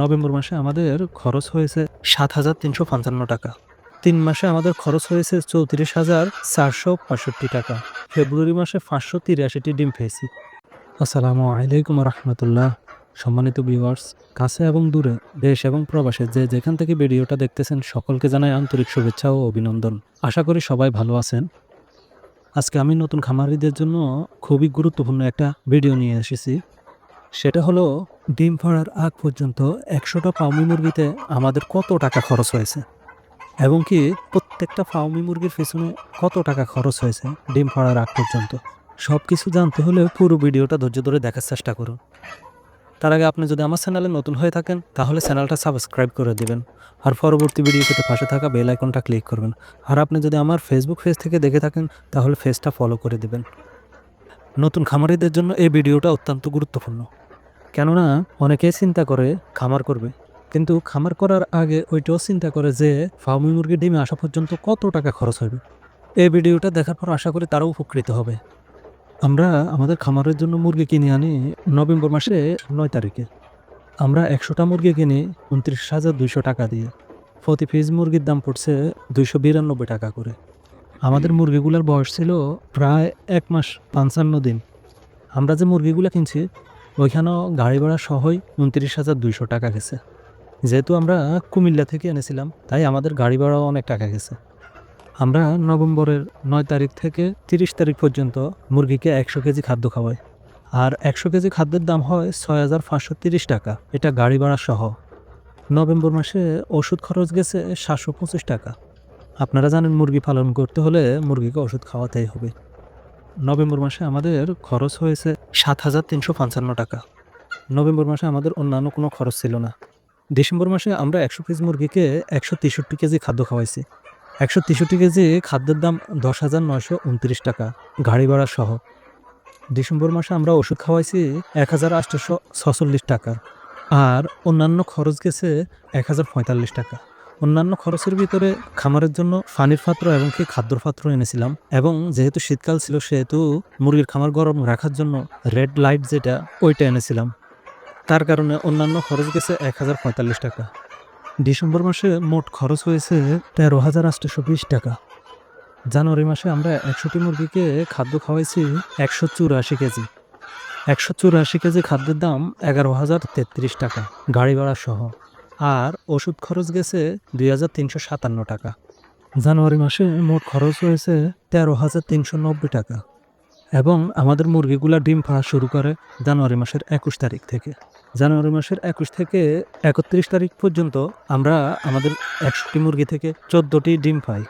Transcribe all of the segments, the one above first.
November মাসে আমাদের খরচ হয়েছে সাত হাজার তিনশো পঞ্চান্ন টাকা। তিন মাসে আমাদের খরচ হয়েছে চৌত্রিশ হাজার চারশো পঁয়ষট্টি টাকা। ফেব্রুয়ারি মাসে পাঁচশো তিরাশিটি ডিম পেয়েছি আসসালামু আলাইকুম রহমতুল্লাহ। সম্মানিত ভিউয়ার্স, কাছে এবং দূরে, দেশ এবং প্রবাসে যে যেখান থেকে ভিডিওটা দেখতেছেন, সকলকে জানাই আন্তরিক শুভেচ্ছা ও অভিনন্দন। আশা করি সবাই ভালো আছেন। আজকে আমি নতুন খামারিদের জন্য খুবই গুরুত্বপূর্ণ একটা ভিডিও নিয়ে এসেছি। সেটা হলো, ডিম ফাড়ার আগ পর্যন্ত একশোটা ফাউমি মুরগিতে আমাদের কত টাকা খরচ হয়েছে? এবং কি প্রত্যেকটা ফাউমি মুরগির পেছনে কত টাকা খরচ হয়েছে ডিম ফাড়ার আগ পর্যন্ত? সব কিছু জানতে হলে পুরো ভিডিওটা ধৈর্য ধরে দেখার চেষ্টা করুন। তার আগে আপনি যদি আমার চ্যানেলে নতুন হয়ে থাকেন, তাহলে চ্যানেলটা সাবস্ক্রাইব করে দিবেন। আর পরবর্তী ভিডিও পেতে পাশে থাকা বেল আইকনটা ক্লিক করবেন। আর আপনি যদি আমার ফেসবুক পেজ থেকে দেখে থাকেন, তাহলে পেজটা ফলো করে দিবেন। নতুন খামারিদের জন্য এই ভিডিওটা অত্যন্ত গুরুত্বপূর্ণ। কেননা অনেকেই চিন্তা করে খামার করবে। কিন্তু খামার করার আগে ওইটাও চিন্তা করে যে ফার্মি মুরগির ডিমে আসা পর্যন্ত কত টাকা খরচ হবে। এই ভিডিওটা দেখার পর আশা করি তারাও উপকৃত হবে। আমরা আমাদের খামারের জন্য মুরগি কিনে আনি নভেম্বর মাসে নয় তারিখে। আমরা একশোটা মুরগি কিনি উনত্রিশ হাজার দুইশো টাকা দিয়ে। প্রতি পিস মুরগির দাম পড়ছে দুইশো বিরানব্বই টাকা করে। আমাদের মুরগিগুলোর বয়স ছিল প্রায় এক মাস পঞ্চান্ন দিন। আমরা যে মুরগিগুলো কিনছি ওইখানেও গাড়ি ভাড়া সহই উনত্রিশ হাজার দুইশো টাকা গেছে। যেহেতু আমরা কুমিল্লা থেকে এনেছিলাম, তাই আমাদের গাড়ি ভাড়াও অনেক টাকা গেছে। আমরা নভেম্বরের নয় তারিখ থেকে তিরিশ তারিখ পর্যন্ত মুরগিকে একশো কেজি খাদ্য খাওয়াই। আর একশো কেজি খাদ্যের দাম হয় ছয় হাজার পাঁচশো তিরিশ টাকা, এটা গাড়ি ভাড়া সহ। নভেম্বর মাসে ওষুধ খরচ গেছে সাতশো পঁচিশ টাকা। আপনারা জানেন মুরগি পালন করতে হলে মুরগিকে ওষুধ খাওয়াতেই হবে। নভেম্বর মাসে আমাদের খরচ হয়েছে সাত হাজার তিনশো পঞ্চান্ন টাকা। নভেম্বর মাসে আমাদের অন্যান্য কোনো খরচ ছিল না। ডিসেম্বর মাসে আমরা একশো পিস মুরগিকে একশো তেষট্টি কেজি খাদ্য খাওয়াইছি। একশো তেষট্টি কেজি খাদ্যের দাম দশ হাজার নয়শো উনত্রিশ টাকা, গাড়ি ভাড়া সহ। ডিসেম্বর মাসে আমরা ওষুধ খাওয়াইছি এক হাজার আটশোশো ছচল্লিশ টাকা আর অন্যান্য খরচ গেছে এক হাজার পঁয়তাল্লিশ টাকা। অন্যান্য খরচের ভিতরে খামারের জন্য পানির পাত্র এবং কি খাদ্যর পাত্র এনেছিলাম। এবং যেহেতু শীতকাল ছিল, সেহেতু মুরগির খামার গরম রাখার জন্য রেড লাইট যেটা, ওইটা এনেছিলাম। তার কারণে অন্যান্য খরচ গেছে এক হাজার পঁয়তাল্লিশ টাকা। ডিসেম্বর মাসে মোট খরচ হয়েছে তেরো হাজার আটশোশো বিশ টাকা। জানুয়ারি মাসে আমরা একশোটি মুরগিকে খাদ্য খাওয়াইছি একশো চুরাশি কেজি। একশো চুরাশি কেজি খাদ্যের দাম এগারো হাজার তেত্রিশ টাকা, গাড়ি ভাড়া সহ। আর ওষুধ খরচ গেছে দুই হাজার তিনশো সাতান্ন টাকা। জানুয়ারি মাসে মোট খরচ হয়েছে তেরো হাজার তিনশো নব্বই টাকা এবং আমাদের মুরগিগুলা ডিম ফাড়া শুরু করে জানুয়ারি মাসের একুশ তারিখ থেকে। জানুয়ারি মাসের একুশ থেকে একত্রিশ তারিখ পর্যন্ত আমরা আমাদের একশোটি মুরগি থেকে চোদ্দোটি ডিম পাই।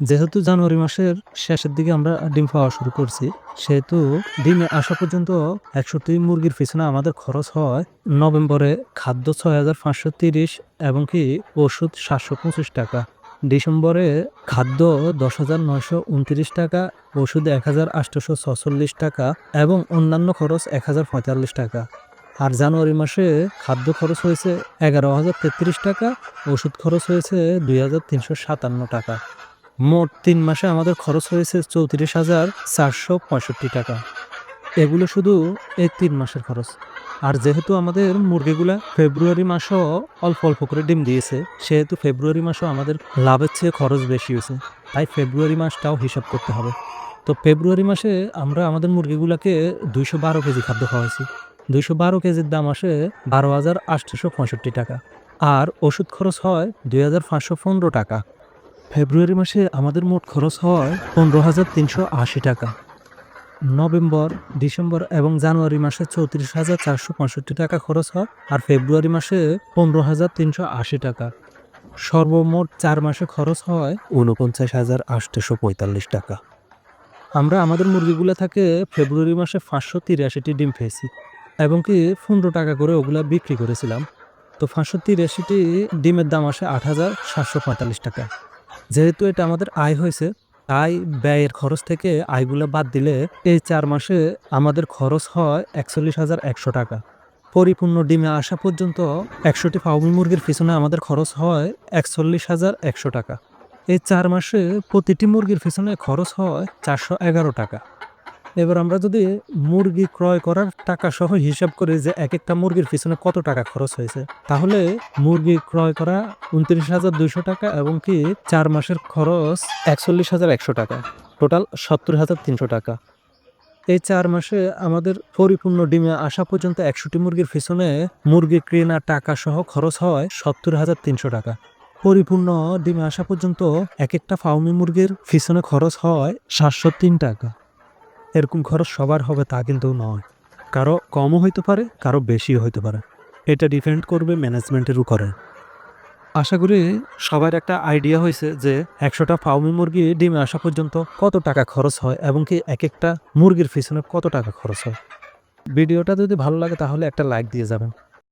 যেহেতু জানুয়ারি মাসের শেষের দিকে আমরা ডিম পাওয়া শুরু করছি, সেহেতু ডিমে আসা পর্যন্ত একশোটি মুরগির পিছনে আমাদের খরচ হয় নভেম্বরে খাদ্য ছয় হাজার পাঁচশো তিরিশ এবং কি ওষুধ সাতশো পঁচিশ টাকা। ডিসেম্বরে খাদ্য দশ হাজার নয়শো উনত্রিশ টাকা, ওষুধ এক হাজার আটশোশো ছচল্লিশ টাকা এবং অন্যান্য খরচ এক হাজার পঁয়তাল্লিশ টাকা। আর জানুয়ারি মাসে খাদ্য খরচ হয়েছে এগারো হাজার তেত্রিশ টাকা, ওষুধ খরচ হয়েছে দুই হাজার তিনশো সাতান্ন টাকা। মোট তিন মাসে আমাদের খরচ হয়েছে চৌত্রিশ হাজার চারশো পঁয়ষট্টি টাকা। এগুলো শুধু এই তিন মাসের খরচ। আর যেহেতু আমাদের মুরগিগুলা ফেব্রুয়ারি মাসও অল্প অল্প করে ডিম দিয়েছে, সেহেতু ফেব্রুয়ারি মাসও আমাদের লাভের চেয়ে খরচ বেশি হয়েছে, তাই ফেব্রুয়ারি মাসটাও হিসাব করতে হবে। তো ফেব্রুয়ারি মাসে আমরা আমাদের মুরগিগুলাকে দুইশো বারো কেজি খাদ্য খাওয়াইছি। দুইশো বারো কেজির দাম আসে বারো হাজার আটশোশো পঁয়ষট্টি টাকা। আর ওষুধ খরচ হয় দুই হাজার পাঁচশো পনেরো টাকা। ফেব্রুয়ারি মাসে আমাদের মোট খরচ হয় পনেরো হাজার তিনশো আশি টাকা। নভেম্বর, ডিসেম্বর এবং জানুয়ারি মাসে চৌত্রিশ হাজার চারশো পঁয়ষট্টি টাকা খরচ হয় আর ফেব্রুয়ারি মাসে পনেরো হাজার তিনশো আশি টাকা। সর্বমোট চার মাসে খরচ হয় উনপঞ্চাশ হাজার আটশোশো পঁয়তাল্লিশ টাকা। আমরা আমাদের মুরগিগুলো থাকে ফেব্রুয়ারি মাসে পাঁচশো তিরাশিটি ডিম পেয়েছি এবং কি পনেরো টাকা করে ওগুলা বিক্রি করেছিলাম। তো পাঁচশো তিরাশিটি ডিমের দাম আসে আট হাজার সাতশো পঁয়তাল্লিশ টাকা। যেহেতু এটা আমাদের আয় হয়েছে, তাই ব্যয়ের খরচ থেকে আয়গুলো বাদ দিলে এই চার মাসে আমাদের খরচ হয় একচল্লিশ হাজার একশো টাকা। পরিপূর্ণ ডিমে আসা পর্যন্ত একশোটি ফাউমি মুরগির পিছনে আমাদের খরচ হয় একচল্লিশ হাজার একশো টাকা। এই চার মাসে প্রতিটি মুরগির পিছনে খরচ হয় চারশো এগারো টাকা। এবার আমরা যদি মুরগি ক্রয় করার টাকা সহ হিসাব করি যে এক একটা মুরগির পিছনে কত টাকা খরচ হয়েছে, তাহলে মুরগি ক্রয় করা উনত্রিশ হাজার দুইশো টাকা এবং কি চার মাসের খরচ একচল্লিশ হাজার একশো টাকা, টোটাল সত্তর হাজার তিনশো টাকা। এই চার মাসে আমাদের পরিপূর্ণ ডিমে আসা পর্যন্ত একশোটি মুরগির পিছনে মুরগি কেনা টাকা সহ খরচ হয় সত্তর হাজার তিনশো টাকা। পরিপূর্ণ ডিমে আসা পর্যন্ত এক একটা ফাউমি মুরগির পিছনে খরচ হয় সাতশো তিন টাকা। এরকম খরচ সবার হবে তা কিন্তু নয়। কারও কমও হইতে পারে, কারও বেশিও হইতে পারে। এটা ডিপেন্ড করবে ম্যানেজমেন্টের উপরে। আশা করি সবার একটা আইডিয়া হয়েছে যে একশোটা ফাউমি মুরগি ডিমে আসা পর্যন্ত কত টাকা খরচ হয় এবং কি এক একটা মুরগির পিছনে কত টাকা খরচ হয়। ভিডিওটা যদি ভালো লাগে তাহলে একটা লাইক দিয়ে যাবেন।